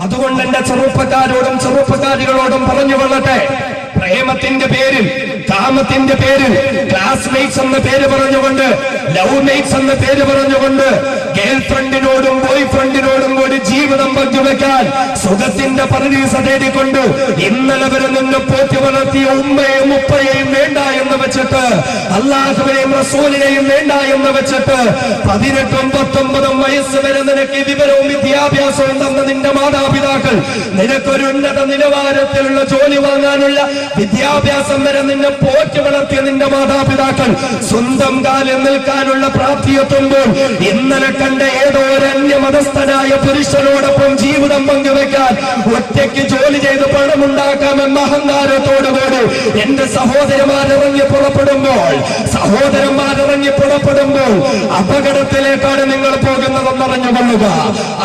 അതുകൊണ്ട് എന്റെ ചെറുപ്പക്കാരോടും ചെറുപ്പക്കാരികളോടും പറഞ്ഞു കൊള്ളട്ടെ. പ്രേമത്തിന്റെ പേരിൽ കാമത്തിന്റെ പേരിൽ ക്ലാസ്മേറ്റ്സ് എന്ന പേര് പറഞ്ഞുകൊണ്ട് ലവ് മേറ്റ്സ് എന്ന പേര് പറഞ്ഞുകൊണ്ട് ഗേൾ ഫ്രണ്ടിനോടും ബോയ് ഫ്രണ്ടിനോടും കൂടി ജീവിതം പങ്കുവെക്കാൻ സുഖത്തിന്റെ പരദീസ തേടിക്കൊണ്ട് ഇന്നലെ വരെ നിന്ന് പോറ്റി വളർത്തിയ ഉമ്മയെയും ഉപ്പയെയും വേണ്ട എന്ന് വെച്ചിട്ട് അള്ളാഹുവിനെയും റസൂലിനെയും വേണ്ട എന്ന് വെച്ചിട്ട് പതിനെട്ടും പത്തൊമ്പതും വയസ്സ് വരെ നിനക്ക് വിവരവും വിദ്യാഭ്യാസവും തന്ന നിന്റെ മാതാപിതാക്കൾ നിനക്കൊരു ഉന്നത നിലവാരത്തിലുള്ള ജോലി വാങ്ങാനുള്ള വിദ്യാഭ്യാസം വരെ നിന്നെ പോറ്റി വളർത്തിയ നിന്റെ മാതാപിതാക്കൾ സ്വന്തം കാലിൽ നിൽക്കാനുള്ള പ്രാപ്തിയെത്തുമ്പോൾ ഇന്നലെ കണ്ട ഏതോ ഒരു അന്യമതസ്ഥനായ പുരുഷനോടൊപ്പം ജീവിതം പങ്കുവെക്കാൻ ഒറ്റയ്ക്ക് ജോലി ചെയ്ത് പണമുണ്ടാക്കാമെന്ന അഹങ്കാരത്തോടുകൂടി എന്റെ സഹോദരന്മാരിറങ്ങി പുറപ്പെടുമ്പോൾ സഹോദരന്മാരിറങ്ങി പുറപ്പെടുമ്പോൾ അപകടത്തിലേക്കാണ് നിങ്ങൾ പോകുന്നതെന്ന് അറിഞ്ഞുകൊള്ളുക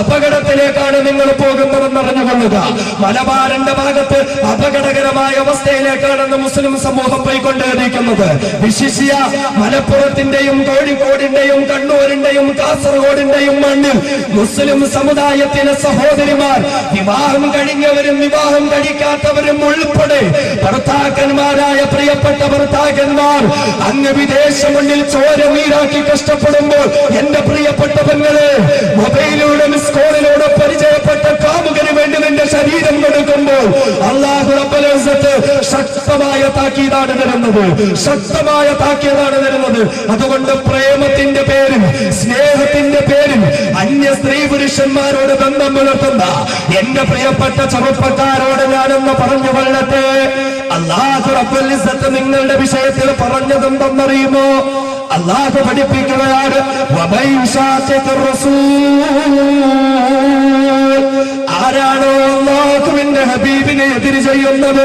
അപകടത്തിലേക്കാണ് നിങ്ങൾ പോകുന്നതെന്ന് അറിഞ്ഞുകൊള്ളുക മലബാറിന്റെ ഭാഗത്ത് അപകടകരമായ അവസ്ഥയിലേക്കാണെന്ന് മുസ്ലിം സമൂഹം പോയിക്കൊണ്ടിരിക്കുന്നത് വിശിഷ്യ മലപ്പുറത്തിന്റെയും കോഴിക്കോടിന്റെയും കണ്ണൂരിന്റെയും കാസർഗോഡിന്റെയും മണ്ണിൽ മുസ്ലിം സമുദായത്തിലെ സഹോദരിമാർ വിവാഹം കഴിഞ്ഞവരും വിവാഹം കഴിക്കാത്തവരും ഉൾപ്പെടെ ഭർത്താക്കന്മാരായ പ്രിയപ്പെട്ട ഭർത്താക്കന്മാർ അങ്ങ് വിദേശ മണ്ണിൽ ചോര നീരാക്കി കഷ്ടപ്പെടുമ്പോൾ എന്റെ പ്രിയപ്പെട്ട പെങ്ങളെ മൊബൈലിലൂടെ മിസ് കോളിലൂടെ പരിചയപ്പെട്ട കാമുകന് വേണ്ടി നിന്റെ ശരീരം കൊടുക്കുമ്പോൾ അള്ളാഹു ശക്തമായ താക്കീതാണ് തരുന്നത്. ശക്തമായ താക്കീതാണ് തരുന്നത്. അതുകൊണ്ട് പ്രേമത്തിന്റെ പേരിൽ സ്നേഹത്തിന്റെ പേരിൽ അന്യ സ്ത്രീ പുരുഷന്മാരോട് ബന്ധം പുലർത്തുന്ന എന്റെ പ്രിയപ്പെട്ട ചെറുപ്പക്കാരോട് ഞാനെന്ന് പറഞ്ഞു കൊള്ളട്ടെ. അള്ളാഹു റബ്ബുൽ നിങ്ങളുടെ വിഷയത്തിൽ പറഞ്ഞതെന്തെന്നറിയുമോ? അള്ളാഹു പഠിപ്പിക്കുകയാണ് റസൂൽ. ആരാണോ അള്ളാഹുവിന്റെ ഹബീബിനെ എതിര് ചെയ്യുന്നത്?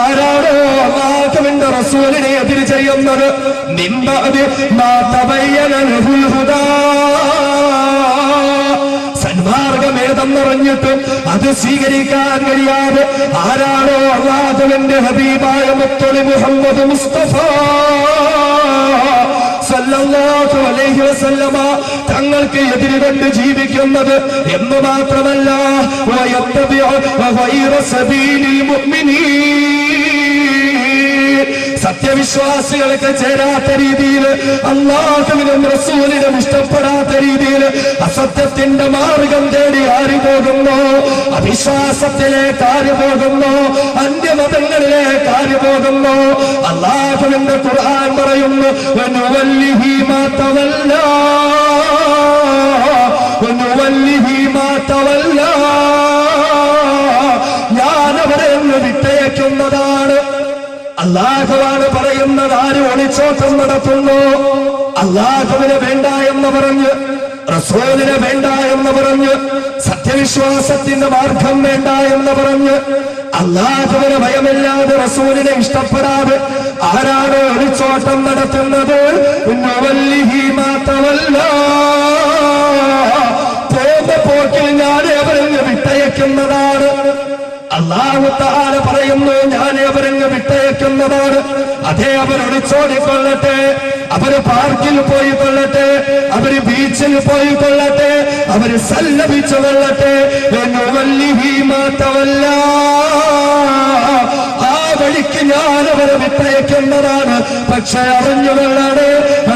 ആരാണോ അള്ളാഹുവിന്റെ റസൂലിനെ എതിര് ചെയ്യുന്നത്? സന്മാർഗം ഏതെന്നറിഞ്ഞിട്ട് അത് സ്വീകരിക്കാൻ കഴിയാതെ ആരാണോ അള്ളാഹുവിന്റെ ഹബീബായ മുത്തലി മുഹമ്മദ് മുസ്തഫ. സല്ലല്ലാഹു അലൈഹി വസല്ലമ തങ്ങൾക്ക് എതിര് കൊണ്ട് ജീവിക്കുന്നത് എന്ന് മാത്രമല്ല. സത്യവിശ്വാസികൾക്ക് ചേരാത്ത രീതിയിൽ അള്ളാഹുവിനും റസൂലിനും ഇഷ്ടപ്പെടാത്ത രീതിയിൽ അസത്യത്തിന്റെ മാർഗം തേടി ആര് പോകുന്നു? അവിശ്വാസത്തിലേക്ക് ആര് പോകുന്നു? അന്യമതങ്ങളിലേക്ക് ആര് പോകുന്നു? അള്ളാഹുവിന്റെ ഖുർആൻ പറയുന്നു നടത്തുന്നു അള്ളാഹുവിനെ വേണ്ട എന്ന് പറഞ്ഞ് റസൂലിനെ വേണ്ട എന്ന് പറഞ്ഞ് സത്യവിശ്വാസത്തിന്റെ മാർഗം വേണ്ട എന്ന് പറഞ്ഞ് അള്ളാഹുവിനെ ഭയമില്ലാതെ റസൂലിനെ ഇഷ്ടപ്പെടാതെ ആരാണ് ഒളിച്ചോട്ടം നടത്തുന്നത്? പോക്കിൽ ഞാൻ അവരങ്ങ് വിട്ടയക്കുന്നതാണ്. അള്ളാഹു താര പറയുന്നു ഞാൻ അവരങ്ങ് വിട്ടയക്കുന്നതാണ്. അതേ കൊള്ളട്ടെ. അവർ പാർക്കിൽ പോയി കൊള്ളട്ടെ. അവർ ബീച്ചിൽ പോയി കൊള്ളട്ടെ. അവർ സല്ലപിച്ചു കൊള്ളട്ടെ. മാത്രമല്ല. ആ വഴിക്ക് ഞാൻ അവരെ വിട്ടയക്കുന്നതാണ് പക്ഷെ അറിഞ്ഞുകൊള്ളാണ് അങ്ങനെ ഞാൻ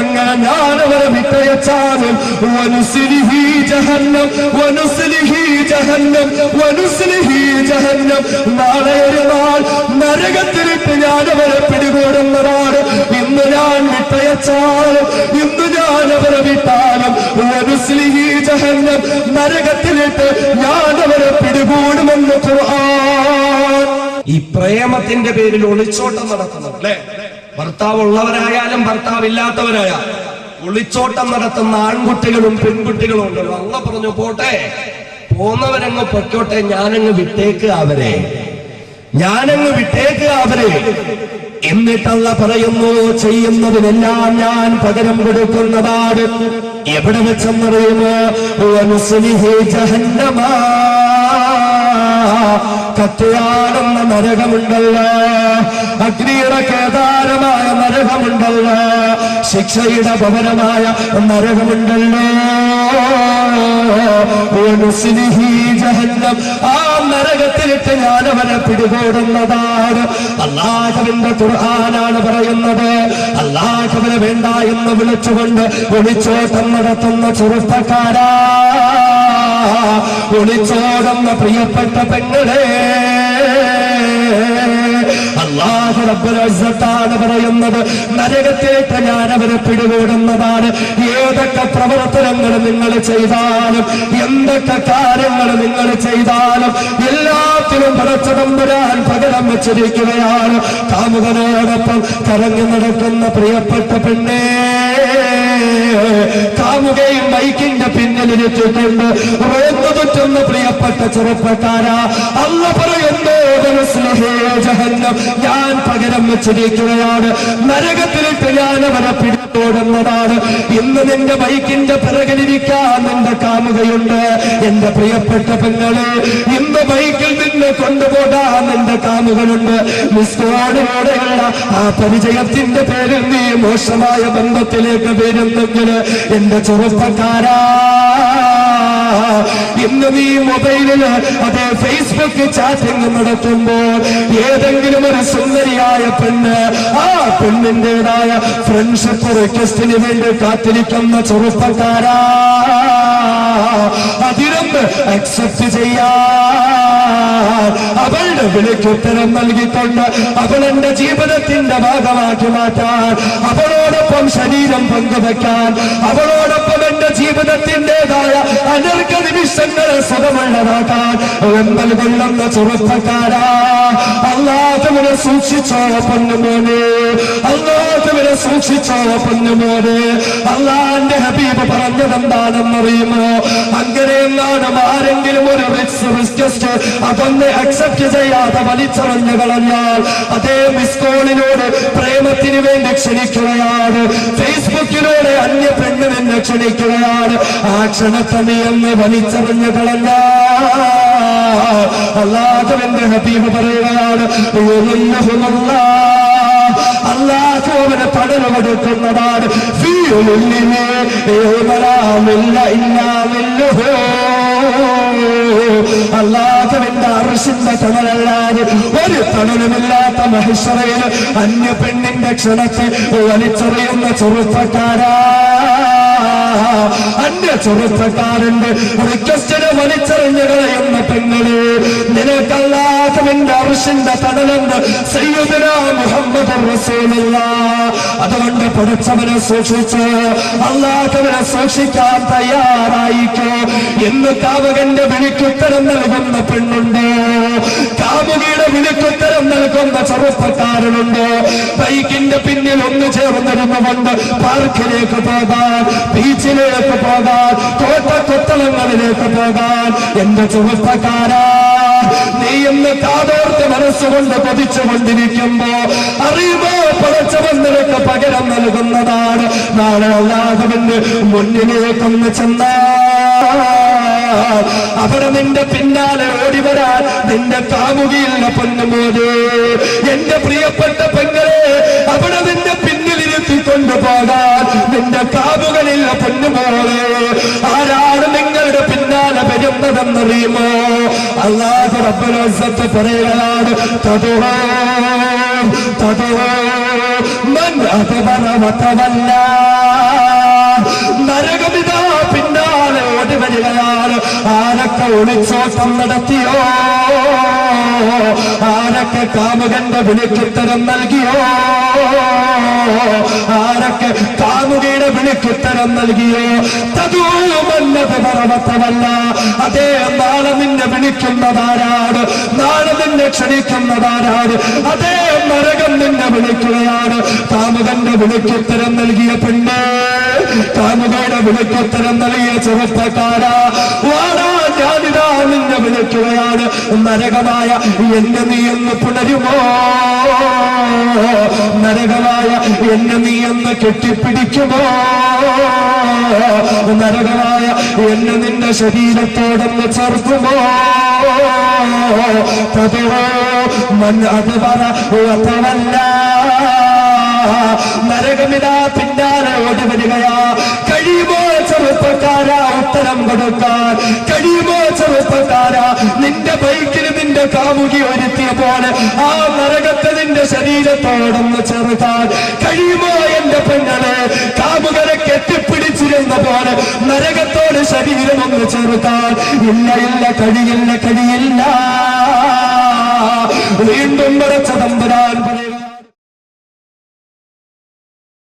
അവരെ വിട്ടയച്ചാലും വനുസിലിഹി ജഹന്നം വനുസിലിഹി ജഹന്നം വനുസിലിഹി ജഹന്നം നാളെ നാൾ നരകത്തിലിട്ട് ഞാൻ അവരെ പിടികൂടുന്നതാണ് ഇന്ന് ഞാൻ വിട്ടയച്ചാലും ഇന്ന് ഞാൻ അവരെ വിട്ടാലും വനുസിലിഹി ജഹന്നം നരകത്തിലിട്ട് ഞാൻ അവരെ പിടികൂടുമെന്ന് ഖുർആൻ. ഈ പ്രേമത്തിന്റെ പേരിൽ ഒളിച്ചോട്ടം നടത്തുന്നത് അല്ലെ? ഭർത്താവ് ഉള്ളവരായാലും ഭർത്താവ് ഇല്ലാത്തവരായാലും ഒളിച്ചോട്ടം നടത്തുന്ന ആൺകുട്ടികളും പെൺകുട്ടികളും ഉണ്ടല്ലോ. അള്ള പറഞ്ഞു പോട്ടെ. പോന്നവരങ്ങ് പൊയ്ക്കോട്ടെ. ഞാനങ്ങ് വിട്ടേക്ക് അവരെ. ഞാനങ്ങ് വിട്ടേക്ക് അവരെ. എന്നിട്ടല്ല പറയുന്നു ചെയ്യുന്നതിനെല്ലാം ഞാൻ പകരം കൊടുക്കുന്നതാണ്. എവിടെ വെച്ചെന്നറിയുമോ? കത്തിയാടുന്ന നരകമുണ്ടല്ലോ. അഗ്നിയുടെ കേദാരമായ നരകമുണ്ടല്ലോ. ശിക്ഷയുടെ ഭവനമായ നരകമുണ്ടല്ലോ. ആ നരകത്തിലിട്ട് ഞാൻ അവനെ പിടികൂടുന്നതാണ്. അള്ളാഹുവിന്റെ ഖുർആനാണ് പറയുന്നത്. അള്ളാഹുവിനെ വേണ്ട എന്ന് വിളിച്ചുകൊണ്ട് ഒളിച്ചോട്ടം നടത്തുന്ന ചെറുപ്പക്കാരാ. ഒളിച്ചോടുന്ന പ്രിയപ്പെട്ട പെങ്ങളെ. അള്ളാഹു റബ്ബുലാണ് പറയുന്നത് നരകത്തിലേക്ക് ഞാൻ അവരെ പിടികൂടുന്നതാണ് ഏതൊക്കെ പ്രവർത്തനങ്ങൾ നിങ്ങൾ ചെയ്താലും എന്തൊക്കെ കാര്യങ്ങൾ നിങ്ങൾ ചെയ്താലും എല്ലാത്തിനും പടച്ചതമ്പുരാൻ പകരം വെച്ചിരിക്കുകയാണ് കാമുകനോടൊപ്പം കറങ്ങി നടക്കുന്ന പ്രിയപ്പെട്ട പെണ്ണേ കാമുകയും ബൈക്കിന്റെ പിന്നിലിരുത്തിക്കൊണ്ട് റോഡ് തുറ്റുന്ന പ്രിയപ്പെട്ട ചെറുപ്പക്കാരാ അല്ല പറയുന്നു. ഞാൻ പകരം വെച്ചിരിക്കുകയാണ്. നരകത്തിലിട്ട് ഞാൻ അവരെ പിടിത്തോടുന്നതാണ് ഇന്ന് നിന്റെ ബൈക്കിന്റെ പിറകിലിരിക്കാൻ നിന്റെ കാമുകയുണ്ട്. എന്റെ പ്രിയപ്പെട്ട പെങ്ങളെ ഇന്ന് ബൈക്കിൽ നിന്നെ കൊണ്ടുപോകാൻ നിന്റെ കാമുകളുണ്ട് മിസ്കോടോടെയുള്ള ആ പരിചയത്തിന്റെ പേരിൽ നീ മോശമായ ബന്ധത്തിലേക്ക് വരുന്നെങ്കിൽ എന്റെ ചെറുപ്പക്കാരാ. ഇന്ന് നീ മൊബൈലിൽ അത് ഫേസ്ബുക്ക് ചാറ്റിംഗ് നടത്തുമ്പോൾ ഏതെങ്കിലും ഒരു സുന്ദരിയായ പെണ്ണ് ആ പെണ്ണിന്റേതായ ഫ്രണ്ട്ഷിപ്പ് റിക്വസ്റ്റിന് വേണ്ടി കാത്തിരിക്കുന്ന ചെറുപ്പക്കാരാ. അതിരമ്പ് അക്സെപ്റ്റ് ചെയ്യാ. അവളുടെ വിളിക്ക് ഉത്തരം നൽകിക്കൊണ്ട് അവൾ എന്റെ ജീവിതത്തിന്റെ ഭാഗമാക്കി മാറ്റാൻ അവളോടൊപ്പം ശരീരം പങ്കുവെക്കാൻ അവളോടൊപ്പം എന്റെ ജീവിതത്തിന്റെതായ അനർഘ നിമിഷങ്ങളെ സുഖമുള്ളതാക്കാൻ വെമ്പൽ കൊള്ളുന്ന ചെറുപ്പക്കാരാ. അല്ലാത്തവനെ സൂക്ഷിച്ചോ പൊന്നുമോനെ അല്ലാത്തവനെ സൂക്ഷിച്ചോ പൊന്നുമോനെ അല്ലാന്റെ ഹബീബ് പറഞ്ഞതെന്താണെന്നറിയുമോ? അങ്ങനെ എങ്ങാനും ആരെങ്കിലും ഒരു അതൊന്ന് അക്സെപ്റ്റ് ചെയ്യാതെ വലിച്ചെറിഞ്ഞു കളഞ്ഞാൽ അതേ മിസ് കോളിനോട് പ്രേമത്തിന് വേണ്ടി ക്ഷണിക്കുകയാണ്. ഫേസ്ബുക്കിലൂടെ അന്യ പെണ്ണ് ക്ഷണിക്കുകയാണ്. ആ ക്ഷണത്തെ നീ എന്ന് വലിച്ചെറിഞ്ഞു കളഞ്ഞാൽ അല്ലാത്തവന്റെ ഹബീബ് പറയുകയാണ് അല്ലാത്തവനെ പടന കൊടുക്കുന്നതാണ് അല്ലാ അർശിന്റെ തണലല്ലാതെ ഒരു തണലുമില്ലാത്ത അന്യ പെണ്ണിന്റെ ക്ഷണത്തെ വലിച്ചെറിയുന്ന ചെറുപ്പക്കാരാ. അന്യ ചെറുപ്പക്കാരന്റെ റിക്വസ്റ്റിനെ വലിച്ചെറിഞ്ഞു കളയുന്ന പെങ്ങൾ. നിനക്കല്ലാത്തവന്റെ അർശിന്റെ തടലെന്ന് സയ്യുദന മുഹമ്മദ് അതുകൊണ്ട് പഠിച്ചവനെ സൂക്ഷിച്ച് അല്ലാത്തവനെ സൂക്ഷിക്കാൻ തയ്യാറായിക്കോ. എന്ന് കാവകന്റെ വിളിക്കുത്തരം നൽകുന്ന പെണ്ണുണ്ട്. കാമുകിയുടെ വിളിക്കുത്തരം നൽകുന്ന ചെറുപ്പക്കാരനുണ്ട്. ബൈക്കിന്റെ പിന്നിൽ ഒന്ന് ചേർന്നിരുന്നുകൊണ്ട് പാർക്കിലേക്ക് പോകാൻ ബീച്ചിലേക്ക് പോകാൻ കോട്ടക്കൊത്തളങ്ങളിലേക്ക് പോകാൻ. എന്റെ ചെറുപ്പക്കാരാ നീ ഇന്ന് കാതോർത്ത് മനസ്സുകൊണ്ട് പതിച്ചുകൊണ്ടിരിക്കുമ്പോ അറിയുമോ? പടച്ചവൻ നിനക്ക് പകരം നൽകുന്നതാണ്. നാളെ അല്ലാഹുവിന്റെ മുന്നിലേക്കൊന്ന് ചെന്നാൽ അവിടെ നിന്റെ പിന്നാലെ ഓടി വരാൻ നിന്റെ കാമുകിയില്ല പൊന്നുമോ എന്റെ പ്രിയപ്പെട്ട പെങ്ങളെ അവിടെ നിന്റെ പിന്നിലിരുത്തി പോകാൻ നിന്റെ കാവുകളിൽ പൊന്നുമോളെ ആരാണ് നിങ്ങളുടെ പിന്നാലെ വരുന്നതെന്നറിയുമോ അള്ളാഹു പറയുകയാണ് തതുവോ തതുവോ മൻ പിന്നാലെ ഓടി വരികയാണ്. ആരൊക്കെ ഒളിച്ചോട്ടം നടത്തിയോ? ആരൊക്കെ കാമുകന്റെ വിളിക്കുത്തരം നൽകിയോ? ആരൊക്കെ കാമുകയുടെ വിളിക്കുത്തരം നൽകിയോ? തതൂമല്ലത് പർവത്തമല്ല അതേ നാളെ നിന്നെ വിളിക്കുന്നതാരാണ്? നാളെ നിന്നെ ക്ഷണിക്കുന്നതാരാണ്? അതേ നരകം നിന്നെ വിളിക്കുകയാണ്. കാമുകന്റെ വിളിക്കുത്തരം നൽകിയ പെണ്ണ് കാമുകയുടെ വിളിക്കുത്തരം നൽകിയ ചെറുപ്പക്കാരാ. നിന്നെ വിളിക്കുകയാണ്. നരകമായ എന്നെ നീ എന്ന് പുണരുമോ? നരകമായ എന്നെ നീ എന്ന് കെട്ടിപ്പിടിക്കുമോ? നരകമായ എന്നെ നിന്റെ ശരീരത്തോടൊന്ന് ചേർക്കുമോ? പതിവോ മൻ അത് പറ നരകമിതാ പിന്നാലെ ഓടി വരികയാ. കഴിയുമോ ചെറുപ്പക്കാരാ ഉത്തരം കൊടുക്കാൻ. കഴിയുമോ ചെറുപ്പക്കാരാ? നിന്റെ ബൈക്കിന് നിന്റെ കാമുകി ഒരുത്തിയ പോലെ ആ നരകത്തെ നിന്റെ ശരീരത്തോടൊന്ന് ചെറുതാൻ കഴിയുമോ എന്റെ പെണ്ണനെ? കാമുകരെ കെട്ടിപ്പിടിച്ചിരുന്ന പോലെ നരകത്തോട് ശരീരം ഒന്ന് ചെറുതാൻ ഇല്ല ഇല്ല കഴിയില്ല കഴിയില്ല. വീണ്ടും മറച്ച തമ്പുരാൻ പറയുക